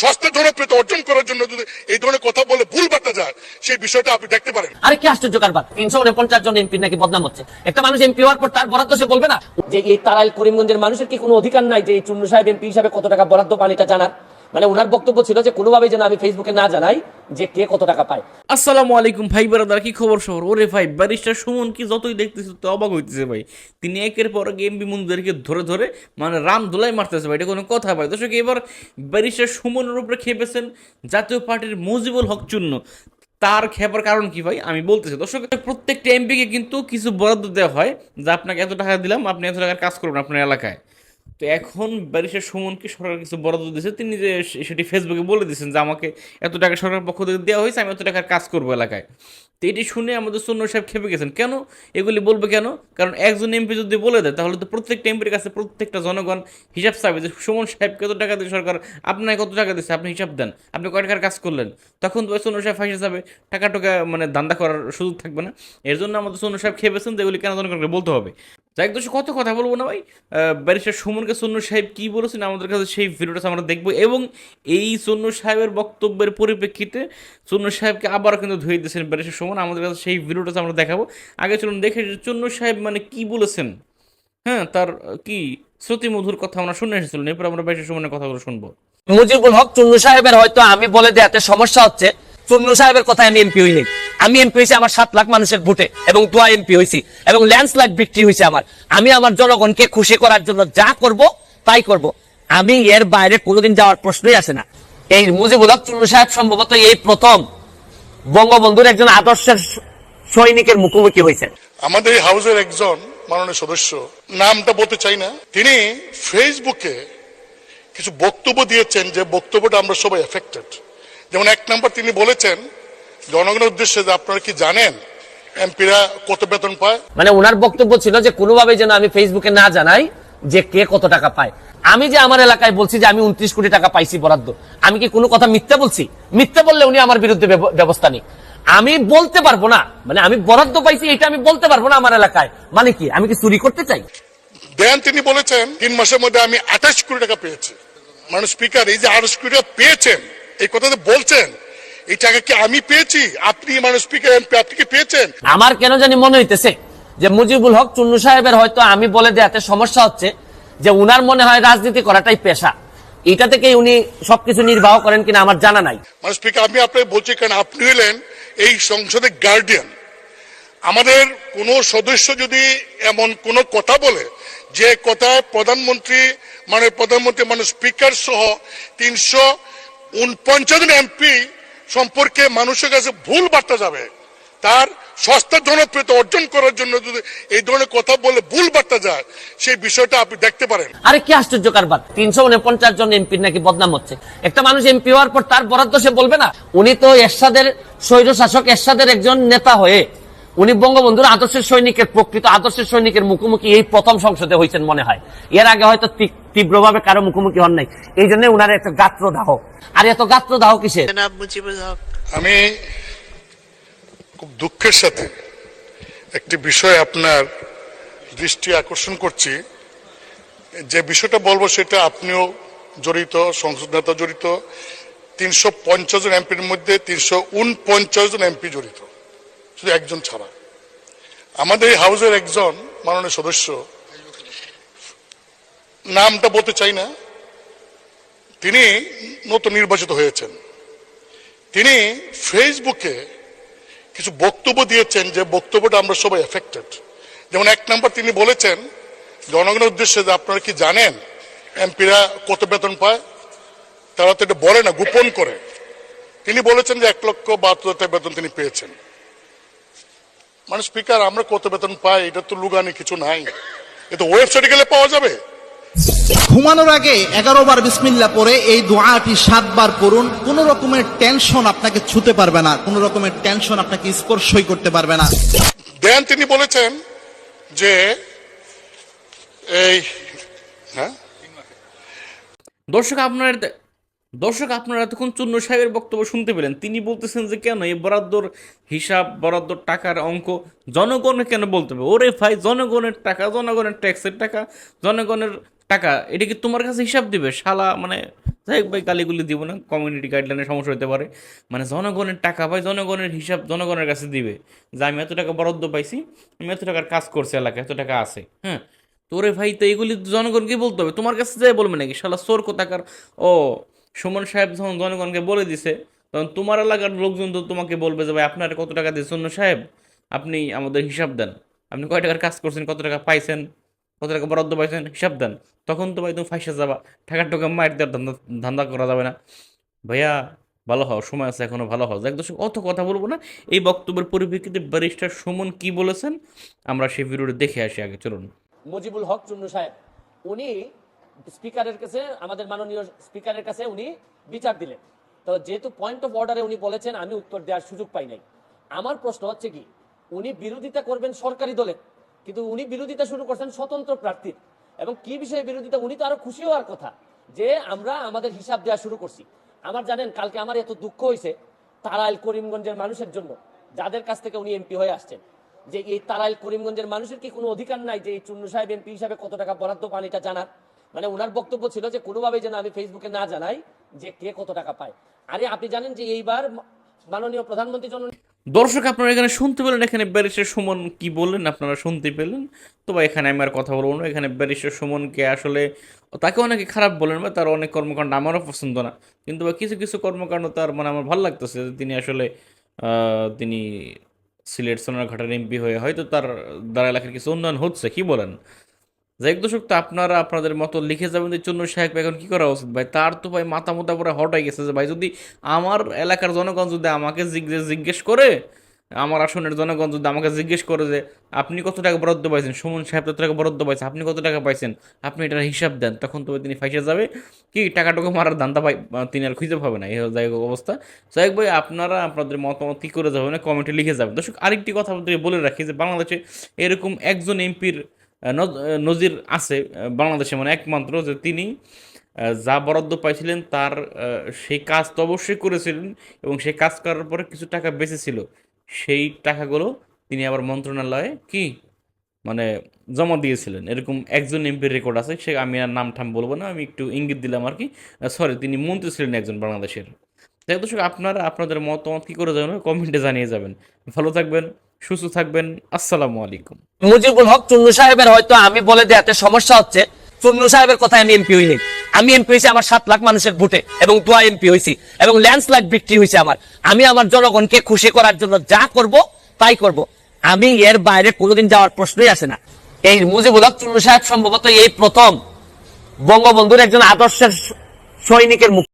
সস্তা জনপ্রিয়তা অর্জন করার জন্য যদি এই ধরনের কথা বলে ভুল বার্তা যায়, সেই বিষয়টা আপনি দেখতে পারেন। আরে কি আশ্চর্য কারবার? তিনশো উনপঞ্চাশ জন এমপি নাকি বদনাম হচ্ছে। একটা মানুষ এমপি হওয়ার পর তার বরাদ্দ সে বলবে না? যে এই তারাইল করিমগঞ্জের মানুষের কি কোনো অধিকার নাই যে এই চুন্নু সাহেব এমপি হিসাবে কত টাকা বরাদ্দ পান এটা জানার? মানে ওনার বক্তব্য ছিল যে কোনোভাবেই যেন আমি ফেসবুকে না জানাই যে কে কত টাকা পায়। আসসালামু আলাইকুম ভাই বেড়াদার কি খবর সবর ওরে ভাই, ব্যারিস্টার সুমন কি যতই দেখতেছে তো অবাক হইতেছে ভাই। তিনি একের পর এক মন্দিরকে ধরে ধরে মানে রাম ধুলাই মারতেছে ভাই, এটা কোনো কথা ভাই। দর্শক, এবার ব্যারিস্টার সুমনের উপরে খেপেছেন জাতীয় পার্টির মুজিবুল হক চূন্য তার খেপার কারণ কি ভাই? আমি বলতেছি, দর্শক, প্রত্যেকটা এমপিকে কিন্তু কিছু বরাদ্দ দেওয়া হয়, যে আপনাকে এত টাকা দিলাম, আপনি এত টাকার কাজ করবেন আপনার এলাকায়। তো এখন ব্যারিস্টার সুমনকে সরকার কিছু বরাদ্দ দিয়েছে, তিনি যে সেটি ফেসবুকে বলে দিয়েছেন যে আমাকে এত টাকা সরকারের পক্ষ থেকে দেওয়া হয়েছে, আমি এত টাকার কাজ করব এলাকায়। তো এটি শুনে আমাদের সৈন্য সাহেব খেপে গেছেন। কেন? এগুলি বলবে কেন? কারণ একজন এমপি যদি বলে দেয়, তাহলে তো প্রত্যেকটা এমপির কাছে প্রত্যেকটা জনগণ হিসাব চাবে যে সুমন সাহেব কত টাকা দিয়ে সরকার আপনাকে কত টাকা দিচ্ছে আপনি হিসাব দেন, আপনি কয় টাকার কাজ করলেন? তখন তো সৈন্য সাহেব ফাঁসে যাবে টাকা টাকা মানে ধান্দা করার সুযোগ থাকবে না। এর জন্য আমাদের সৈন্য সাহেব খেপেছেন যে এগুলি কেন জনগণকে বলতে হবে? যাই দোষ কত কথা বলব না ভাই? ব্যারিস্টার সুমনকে সন্ন্য সাহেব কি বলেছেন? আমাদের কাছে সেই ভিডিওটা আমরা দেখব এবং এই সন্ন্য সাহেবের বক্তব্যের পরিপ্রেক্ষিতে সন্ন্য সাহেবকে আবারও কিন্তু ধুয়ে দিয়েছেন ব্যারিস্টার সুমন। আমাদের কাছে সেই ভিডিওটা আমরা দেখাবো। আগে চলুন দেখে চন্ন সাহেব মানে কি বলেছেন? হ্যাঁ তার কি শ্রুতিমধুর কথা আমরা শুনে এসেছিলেন এরপর আমরা ব্যারিস্টার সুমনের কথাগুলো শুনব। মুজিবুল হক চুন্নু সাহেবের হয়তো আমি বলে দেয়াতে সমস্যা হচ্ছে। চুন্নু সাহেবের কথায় আমি এমপি হইনি। আমি এমপি হয়েছি আমার সাত লাখ মানুষের ভোটে এবং দোয়া এমপি হয়েছি এবং ল্যান্ডস্লাইড বিক্রি হয়েছে আমার। আমি আমার জনগণকে খুশি করার জন্য যা করব, তাই করব। আমি এর বাইরে কোনোদিন যাওয়ার প্রশ্নই আসে না। এই মুজিবুল হক সাহেব সম্ভবত এই প্রথম বঙ্গবন্ধুর একজন আদর্শের সৈনিকের মুখোমুখি হয়েছেন। আমাদের হাউসের একজন মাননীয় সদস্য, নামটা বলতে চাই না, তিনি ফেসবুকে কিছু বক্তব্য দিয়েছেন যে বক্তব্যটা আমরা সবাই এফেক্টেড যেমন এক নম্বর তিনি বলেছেন জনগণের উদ্দেশ্যে যে আপনারা কি জানেন এমপিরা কত বেতন পায়? মানে ওনার বক্তব্য ছিল যে কোনোভাবে যেন আমি ফেসবুকে না জানাই যে কে কত টাকা পায়। আমি যে আমার এলাকায় বলছি যে আমি উনত্রিশ কোটি টাকা পাইছি বরাদ্দ আমি কি কোনো কথা মিথ্যা বলছি? মিথ্যা বললে উনি আমার বিরুদ্ধে ব্যবস্থা নিক। আমি বলতে পারব না মানে আমি বরাদ্দ পাইছি এটা আমি বলতে পারব না আমার এলাকায় মানে কি? আমি কি চুরি করতে চাই? দেন তিনি বলেছেন তিন মাসের মধ্যে আমি আঠাশ কোটি টাকা পেয়েছি। মানুষ স্পিকার এই যে আঠাশ কোটি টাকা পেয়েছেন এই কথা যে বলছেন এই টাকা কি আমি পেয়েছি? আপনি মানুষ স্পিকার এমপি আপনি কি পেয়েছেন? আমার কেন জানি মনে হইতেছে যে মুজিবুল হক চুন্নু সাহেবের হয়তো আমি বলে দেয়াতে সমস্যা হচ্ছে যে উনার মনে হয় রাজনীতি করাটাই পেশা। এটা থেকেই উনি সবকিছু নির্বাহ করেন কিনা আমার জানা নাই। মানে স্পিকার আমি আপনাকে বলছি কারণ আপনি হলেন এই সংসদের গার্ডিয়ান আমাদের কোন সদস্য যদি এমন কোন কথা বলে যে কথায় প্রধানমন্ত্রী মানে প্রধানমন্ত্রী মানে স্পিকার সহ তিনশো উনপঞ্চাশ জন এমপি সম্পর্কে মানুষের কাছে ভুল বার্তা যাবে, তার সস্তা জনপ্রিয়তা অর্জন করার জন্য যদি এই ধরনের কথা বলে ভুল বার্তা যায়, সেই বিষয়টা আপনি দেখতে পারেন। আরে কি আশ্চর্য কারবার? তিনশো উনপঞ্চাশ জন এমপির নাকি বদনাম হচ্ছে। একটা মানুষ এমপি হওয়ার পর তার বরাদ্দ সে বলবে না? উনি তো এরশাদের স্বৈর শাসক এরশাদের একজন নেতা হয়ে উনি বঙ্গবন্ধুর আদর্শের সৈনিকের প্রকৃত আদর্শের সৈনিকের মুখোমুখি এই প্রথম সংসদে হয়েছেন মনে হয়। এর আগে হয়তো তীব্রভাবে কারও মুখোমুখি হন নাই। এই জন্য উনার একটা গাত্র দাহ আর এত গাত্র দাহ কিসে আমি খুব দুঃখের সাথে একটি বিষয় আপনার দৃষ্টি আকর্ষণ করছি। যে বিষয়টা বলব সেটা আপনিও জড়িত সংসদ নেতা জড়িত তিনশো পঞ্চাশ জন এমপির মধ্যে তিনশো উনপঞ্চাশ জন এমপি জড়িত। শুধু একজন ছাড়া। আমাদের এই হাউসের একজন মাননীয় সদস্য, নামটা বলতে চাই না, তিনি নতুন নির্বাচিত হয়েছেন। তিনি ফেসবুকে কিছু বক্তব্য দিয়েছেন যে বক্তব্যটা আমরা সবাই এফেক্টেড যেমন এক নম্বর তিনি বলেছেন, জনগণের উদ্দেশ্যে যে আপনারা কি জানেন এমপিরা কত বেতন পায়? তারা তো এটা বলে না, গোপন করে। তিনি বলেছেন যে এক লক্ষ বাহাত্তর বেতন তিনি পেয়েছেন। মানে স্পিকার আমরা কত বেতন পাই এটা তো লুগানি কিছু নাই। এটা ওয়েবসাইটে গেলে পাওয়া যাবে। ঘুমানোর আগে এগারো বার বিসমিল্লা পরে এই দোয়াটি সাতবার করুন। কোন রকমের টেনশন আপনাকে ছুতে পারবে না। কোন রকমের টেনশন আপনাকে স্পর্শই করতে পারবে না। দেন তিনি বলেছেন যে এই হ্যাঁ? দর্শক আপনারা দর্শক, আপনারা এতক্ষণ চূন্য সাহেবের বক্তব্য শুনতে পেলেন। তিনি বলতেছেন যে, কেন এই বরাদ্দর হিসাব, বরাদ্দর টাকার অঙ্ক জনগণে কেন বলতে হবে? ওরে ভাই, জনগণের টাকা, জনগণের ট্যাক্সের টাকা, জনগণের টাকা, এটা কি তোমার কাছে হিসাব দিবে? শালা মানে যাই হোক ভাই, গালিগুলি দিব না কমিউনিটি গাইডলাইনের সমস্যা হতে পারে। মানে জনগণের টাকা ভাই, জনগণের হিসাব জনগণের কাছে দিবে। যে, আমি এত টাকা বরাদ্দ পাইছি, আমি এত টাকার কাজ করছি এলাকায়, এত টাকা আছে। হ্যাঁ? তোরে ভাই, তো এইগুলি জনগণকে বলতে হবে? তোমার কাছে যাই বলবে নাকি? শালা, চোর কোথাকার? ও সুমন সাহেব যখন জনগণকে বলে দিছে, তখন তোমার এলাকার লোকজন তো তোমাকে বলবে যে, ভাই, আপনার কত টাকা দিয়েছেন সাহেব? আপনি আমাদের হিসাব দেন। আপনি কয় টাকার কাজ করছেন, কত টাকা পাইছেন, কত টাকা বরাদ্দ পাইছেন, হিসাব দেন। তখন তো ভাই তুমি ফাইসে যাবা টাকার টাকা মায়ের দেওয়ার ধান্দা ধান্দা করা যাবে না। ভাইয়া, ভালো হও, সময় আছে, এখনও ভালো হও। এক দর্শক, অত কথা বলব না। এই বক্তব্যের পরিপ্রেক্ষিতে ব্যারিস্টার সুমন কি বলেছেন, আমরা সেই ভিডিওটা দেখে আসি আগে, চলুন। মুজিবুল হক চুন্নু সাহেব, উনি স্পিকারের কাছে, আমাদের মাননীয় স্পিকারের কাছে উনি বিচার দিলেন। তো যেহেতু পয়েন্ট অফ অর্ডারে উনি বলেছেন, আমি উত্তর দেওয়ার সুযোগ পাই নাই। আমার প্রশ্ন হচ্ছে কি, উনি বিরোধিতা করবেন সরকারি দলের, কিন্তু উনি বিরোধিতা শুরু করছেন স্বতন্ত্র প্রার্থীর। এবং কি বিষয়ে বিরোধিতা, উনি তো আরও খুশি হওয়ার কথা, যে আমরা আমাদের হিসাব দেওয়া শুরু করছি। আমার জানেন, কালকে আমার এত দুঃখ হয়েছে তারাইল করিমগঞ্জের মানুষের জন্য, যাদের কাছ থেকে উনি এমপি হয়ে আসছেন। যে এই তারাইল করিমগঞ্জের মানুষের কি কোনো অধিকার নাই যে এই চুন্নু সাহেব এমপি হিসাবে কত টাকা বরাদ্দ পান, এটা জানার? মানে ওনার বক্তব্য ছিল যে কোনোভাবেই যেন আমি ফেসবুকে না জানাই যে কে কত টাকা পায়। আরে আপনি জানেন যে এইবার মাননীয় প্রধানমন্ত্রী জন দর্শক, আপনারা এখানে শুনতে পেলেন, এখানে ব্যারিস্টার সুমন কি বললেন আপনারা শুনতে পেলেন। তো বা এখানে আমি আর কথা বলব না, এখানে ব্যারিস্টার সুমনকে আসলে তাকে অনেকে খারাপ বলেন বা তার অনেক কর্মকাণ্ড আমারও পছন্দ না। কিন্তু বা কিছু কিছু কর্মকাণ্ড তার মানে আমার ভালো লাগতেছে তিনি আসলে তিনি সিলেট সোনার সোনারঘাটের এমপি হয়ে হয়তো তার দ্বারা এলাকার কিছু উন্নয়ন হচ্ছে, কি বলেন? যাই দর্শক, তো আপনারা আপনাদের মতো লিখে যাবেন যে চন্দ্র সাহেব, এখন কি করা উচিত? ভাই, তার তো ভাই মাথা মোটা করে হটাই গেছে যে ভাই, যদি আমার এলাকার জনগণ যদি আমাকে জিজ্ঞেস জিজ্ঞেস করে, আমার আসনের জনগণ যদি আমাকে জিজ্ঞেস করে যে, আপনি কত টাকা বরাদ্দ পাইছেন? সুমন সাহেব কত টাকা বরাদ্দ পাইছেন আপনি কত টাকা পাইছেন? আপনি এটার হিসাব দেন। তখন তো তিনি ফাইসে যাবে। কি টাকা টাকা মারার ধান্দা পাই তিনি আর খুঁজে পাবে না। এই যাই হোক অবস্থা। যাই হোক ভাই, আপনারা আপনাদের মতামত কী করে যাবেন? কমেন্টে লিখে যাবেন। দর্শক, আরেকটি কথা বলে রাখি যে, বাংলাদেশে এরকম একজন এমপির নজির আছে বাংলাদেশে মানে একমাত্র যে তিনি যা বরাদ্দ পাইছিলেন তার সেই কাজ তো অবশ্যই করেছিলেন এবং সেই কাজ করার পরে কিছু টাকা বেঁচেছিল। সেই টাকাগুলো তিনি আবার মন্ত্রণালয়ে কি মানে জমা দিয়েছিলেন। এরকম একজন এমপির রেকর্ড আছে, সে আমি আর নাম ঠাম বলব না, আমি একটু ইঙ্গিত দিলাম আর কি। সরি তিনি মন্ত্রী ছিলেন একজন বাংলাদেশের। হোক দর্শক, আপনারা আপনাদের মতামত কী করে যাবেন কমেন্টে জানিয়ে যাবেন। ভালো থাকবেন। সুস্থ থাকবেন। আসসালামু আলাইকুম। মুজিবুল হক চুন্নু সাহেবের হয়তো আমি বলে দেওয়াতে সমস্যা হচ্ছে, চুন্নু সাহেবের কথায় আমি এমপি হইনি আমি এমপি হয়েছি আমার সাত লাখ মানুষের ভোটে এবং দোয়া এমপি হয়েছি এবং ল্যান্ডস্লাইড বিক্রি হয়েছে আমার। আমি আমার জনগণকে খুশি করার জন্য যা করব, তাই করব। আমি এর বাইরে কোনোদিন যাওয়ার প্রশ্নই আসে না। এই মুজিবুল হক চুন্নু সাহেব সম্ভবত এই প্রথম বঙ্গবন্ধুর একজন আদর্শের সৈনিকের মুখ